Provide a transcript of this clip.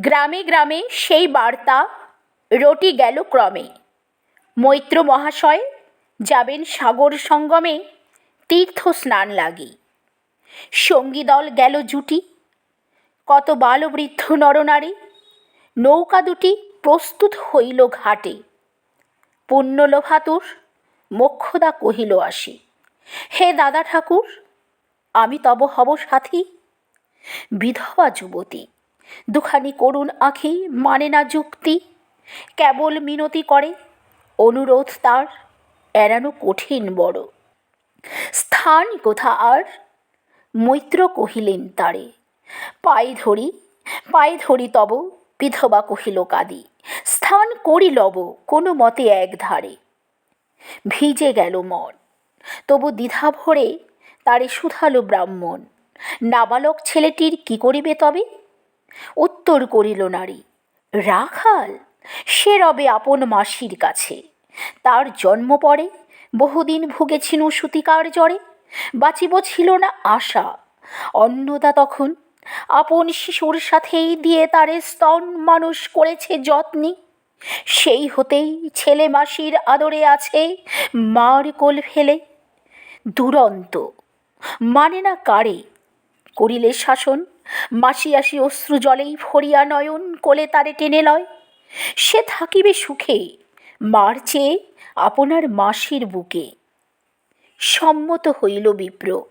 গ্রামে গ্রামে সেই বার্তা রটি গেল ক্রমে। মৈত্র মহাশয় যাবেন সাগর সঙ্গমে তীর্থ স্নান লাগি। সঙ্গী দল গেল জুটি। কত বালবৃদ্ধ নরনারী। নৌকা দুটি প্রস্তুত হইল ঘাটে। পুণ্যলোভাতুর মোক্ষদা কহিল আসি, হে দাদা ঠাকুর, আমি তব হব সাথী। বিধবা যুবতী দুখানি করুণ আঁখি মানে না যুক্তি। কেবল মিনতি করে, অনুরোধ তার, এড়ানো কঠিন বড়। স্থান কোথা আর? মৈত্র কহিলেন তারে। পায়ে ধরি পায়ে ধরি তব, বিধবা কহিল কাদি। স্থান করি লব, কোনো মতে এক ধারে। ভিজে গেল মন। তবু দ্বিধা ভরে তারে শুধালো ব্রাহ্মণ। নাবালক ছেলেটির কি করিবে তবে? উত্তর করিল নারী, রাখাল, সে রবে আপন মাসির কাছে। তার জন্ম পরে বহুদিন ভুগেছিনু সুতিকার জ্বরে, বাঁচিব ছিল না আশা। অন্নদা তখন আপন শিশুর সাথেই দিয়ে তারে স্তন মানুষ করেছে যত্নে। সেই হতেই ছেলে মাসির আদরে আছে মার কোল ফেলে। দুরন্ত মানে না কারে, করিলে শাসন মাসি আসি অশ্রু জলেই ভরিয়া নয়ন কোলে তারে টেনে লয়। সে থাকিবে সুখে, মার চেয়ে আপনার মাসির বুকে। সম্মত হইল বিপ্র।